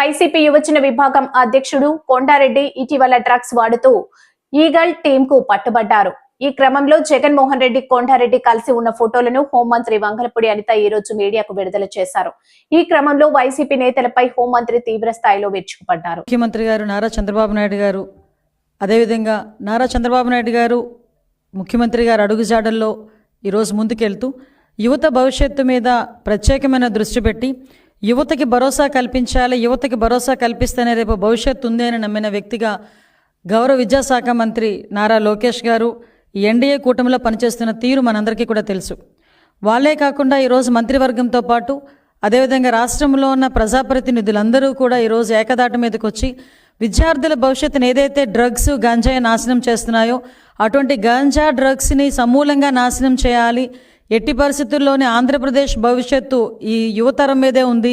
YCP యువజన విభాగం అధ్యక్షుడు కొండారెడ్డి ఇటీవల డ్రగ్స్ వాడుతూ ఈగల్ టీమ్కు పట్టుబడ్డారు. ఈ క్రమంలో జగన్మోహన్ రెడ్డి కొండారెడ్డి కలిసి ఉన్న ఫోటోలను హోంమంత్రి వంగలపూడి అనిత ఈ రోజు మీడియాకు విడుదల చేశారు. ఈ క్రమంలో వైసీపీ నేతలపై హోంమంత్రి తీవ్ర స్థాయిలో విరుచుకుపడ్డారు. ముఖ్యమంత్రి గారు నారా చంద్రబాబు నాయుడు గారు అదేవిధంగా నారా చంద్రబాబు నాయుడు గారు ముఖ్యమంత్రి గారు అడుగుజాడల్లో ఈరోజు ముందుకెళ్తూ యువత భవిష్యత్తు మీద ప్రత్యేకమైన దృష్టి పెట్టి యువతకి భరోసా కల్పించాలి యువతకి భరోసా కల్పిస్తేనే రేపు భవిష్యత్తు ఉంది అని నమ్మిన వ్యక్తిగా గౌరవ విద్యాశాఖ మంత్రి నారా లోకేష్ గారు ఈ ఎన్డీఏ కూటమిలో పనిచేస్తున్న తీరు మనందరికీ కూడా తెలుసు. వాళ్ళే కాకుండా ఈరోజు మంత్రివర్గంతో పాటు అదేవిధంగా రాష్ట్రంలో ఉన్న ప్రజాప్రతినిధులందరూ కూడా ఈరోజు ఏకదాటి మీదకి వచ్చి విద్యార్థుల భవిష్యత్తును ఏదైతే డ్రగ్స్ గంజాయి నాశనం చేస్తున్నాయో అటువంటి గంజా డ్రగ్స్ని సమూలంగా నాశనం చేయాలి ఎట్టి పరిస్థితుల్లోనే ఆంధ్రప్రదేశ్ భవిష్యత్తు ఈ యువతరం మీదే ఉంది.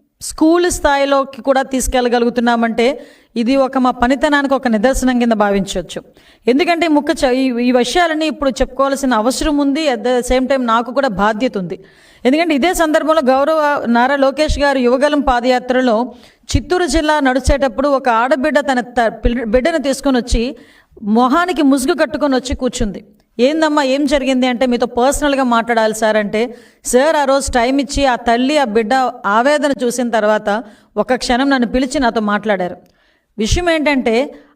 స్కూల్ స్థాయిలోకి కూడా తీసుకెళ్ళగలుగుతున్నామంటే ఇది ఒక మా పనితనానికి ఒక నిదర్శనం కింద భావించవచ్చు. ఎందుకంటే ముఖ్య ఈ- విషయాలని ఇప్పుడు చెప్పుకోవాల్సిన అవసరం ఉంది అట్ ద సేమ్ టైం నాకు కూడా బాధ్యత ఉంది. ఎందుకంటే ఇదే సందర్భంలో గౌరవ నారా లోకేష్ గారు యువగలం పాదయాత్రలో చిత్తూరు జిల్లా నడిచేటప్పుడు ఒక ఆడబిడ్డ తన త- బిడ్డను తీసుకొని వచ్చి మొహానికి ముసుగు కట్టుకొని వచ్చి కూర్చుంది. ఏందమ్మా ఏం జరిగింది అంటే మీతో పర్సనల్గా మాట్లాడాలి సార్ అంటే సార్ ఆ రోజు టైం ఇచ్చి ఆ తల్లి ఆ బిడ్డ ఆవేదన చూసిన తర్వాత ఒక క్షణం నన్ను పిలిచి నాతో మాట్లాడారు. విషయం ఏంటంటే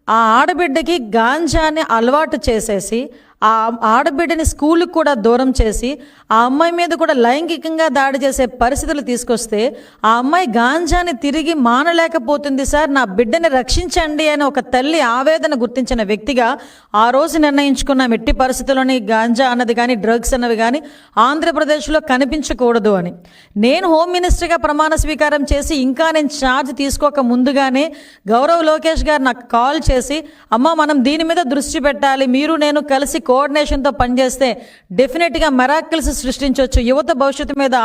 ఆ ఆడబిడ్డకి గాంజాని అలవాటు చేసేసి ఆ ఆడబిడ్డని స్కూల్కి కూడా దూరం చేసి ఆ అమ్మాయి మీద కూడా లైంగికంగా దాడి చేసే పరిస్థితులు తీసుకొస్తే ఆ అమ్మాయి గాంజాని తిరిగి మానలేకపోతుంది సార్ నా బిడ్డని రక్షించండి అని ఒక తల్లి ఆవేదన గుర్తించిన వ్యక్తిగా ఆ రోజు నిర్ణయించుకున్న ఎట్టి పరిస్థితుల్లోని గాంజా అన్నది కానీ డ్రగ్స్ అన్నవి కానీ ఆంధ్రప్రదేశ్లో కనిపించకూడదు అని. నేను హోమ్ మినిస్టర్గా ప్రమాణ స్వీకారం చేసి ఇంకా నేను ఛార్జ్ తీసుకోక ముందుగానే గౌరవ్ లోకేష్ గారు నాకు కాల్ చేసి అమ్మ మనం దీని మీద దృష్టి పెట్టాలి మీరు నేను కలిసి కోఆర్డినేషన్తో పనిచేస్తే డెఫినెట్గా మెరాకిల్స్ సృష్టించవచ్చు. యువత భవిష్యత్తు మీద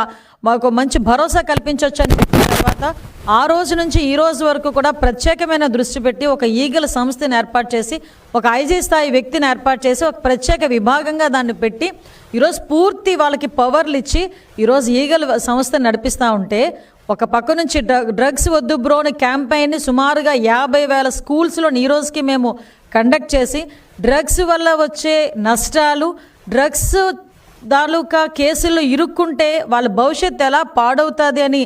మాకు మంచి భరోసా కల్పించవచ్చు అని తర్వాత ఆ రోజు నుంచి ఈ రోజు వరకు కూడా ప్రత్యేకమైన దృష్టి పెట్టి ఒక ఈగల సంస్థని ఏర్పాటు చేసి ఒక ఐజీ స్థాయి వ్యక్తిని ఏర్పాటు చేసి ఒక ప్రత్యేక విభాగంగా దాన్ని పెట్టి ఈరోజు పూర్తి వాళ్ళకి పవర్లు ఇచ్చి ఈరోజు ఈగల సంస్థ నడిపిస్తూ ఉంటే ఒక పక్క నుంచి డ్రగ్ డ్రగ్స్ వద్దు బ్రో అని క్యాంపెయిన్ని సుమారుగా యాభై వేల స్కూల్స్లో ఈ రోజుకి మేము కండక్ట్ చేసి డ్రగ్స్ వల్ల వచ్చే నష్టాలు డ్రగ్స్ తాలూకా కేసుల్లో ఇరుక్కుంటే వాళ్ళ భవిష్యత్తు ఎలా పాడవుతుంది అని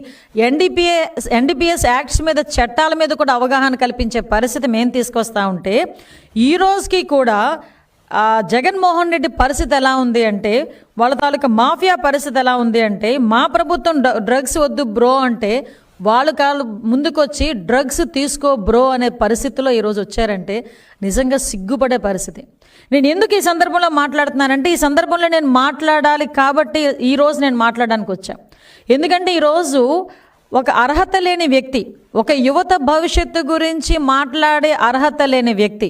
ఎన్డీపీఏ ఎన్డీపీఎస్ యాక్ట్స్ మీద చట్టాల మీద కూడా అవగాహన కల్పించే పరిస్థితి మేము తీసుకొస్తా ఉంటే ఈ రోజుకి కూడా జగన్మోహన్ రెడ్డి పరిస్థితి ఎలా ఉంది అంటే వాళ్ళ తాలూకా మాఫియా పరిస్థితి ఎలా ఉంది అంటే మా ప్రభుత్వం డ్ర- డ్రగ్స్ వద్దు బ్రో అంటే వాళ్ళు కాళ్ళు ముందుకొచ్చి డ్రగ్స్ తీసుకో బ్రో అనే పరిస్థితిలో ఈరోజు వచ్చారంటే నిజంగా సిగ్గుపడే పరిస్థితి. నేను ఎందుకు ఈ సందర్భంలో మాట్లాడుతున్నానంటే ఈ సందర్భంలో నేను మాట్లాడాలి కాబట్టి ఈ రోజు నేను మాట్లాడడానికి వచ్చా. ఎందుకంటే ఈరోజు ఒక అర్హత లేని వ్యక్తి ఒక యువత భవిష్యత్తు గురించి మాట్లాడే అర్హత లేని వ్యక్తి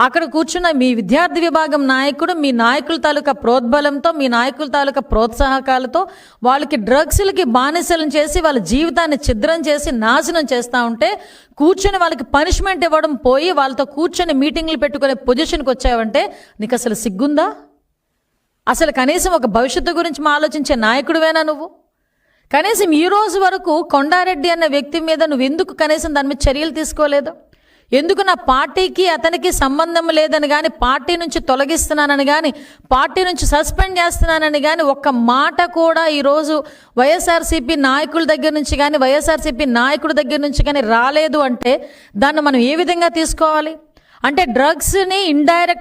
అక్కడ కూర్చున్న మీ విద్యార్థి విభాగం నాయకుడు మీ నాయకుల తాలూకా ప్రోద్బలంతో మీ నాయకుల తాలూకా ప్రోత్సాహకాలతో వాళ్ళకి డ్రగ్స్లకి బానిసలను చేసి వాళ్ళ జీవితాన్ని ఛిద్రం చేసి నాశనం చేస్తూ ఉంటే కూర్చొని వాళ్ళకి పనిష్మెంట్ ఇవ్వడం పోయి వాళ్ళతో కూర్చొని మీటింగ్లు పెట్టుకునే పొజిషన్కి వచ్చావంటే నీకు అసలు సిగ్గుందా? అసలు కనీసం ఒక భవిష్యత్తు గురించి మా ఆలోచించే నాయకుడివేనా నువ్వు? కనీసం ఈ రోజు వరకు కొండారెడ్డి అన్న వ్యక్తి మీద నువ్వు ఎందుకు కనీసం దాని మీద చర్యలు తీసుకోలేదు? ఎందుకు నా పార్టీకి అతనికి సంబంధం లేదని కానీ పార్టీ నుంచి తొలగిస్తున్నానని కానీ పార్టీ నుంచి సస్పెండ్ చేస్తున్నానని కానీ ఒక్క మాట కూడా ఈరోజు వైఎస్ఆర్సీపీ నాయకుల దగ్గర నుంచి కానీ వైఎస్ఆర్సీపీ నాయకుడి దగ్గర నుంచి కానీ రాలేదు అంటే దాన్ని మనం ఏ విధంగా తీసుకోవాలి? అంటే డ్రగ్స్ని ఇండైరెక్ట్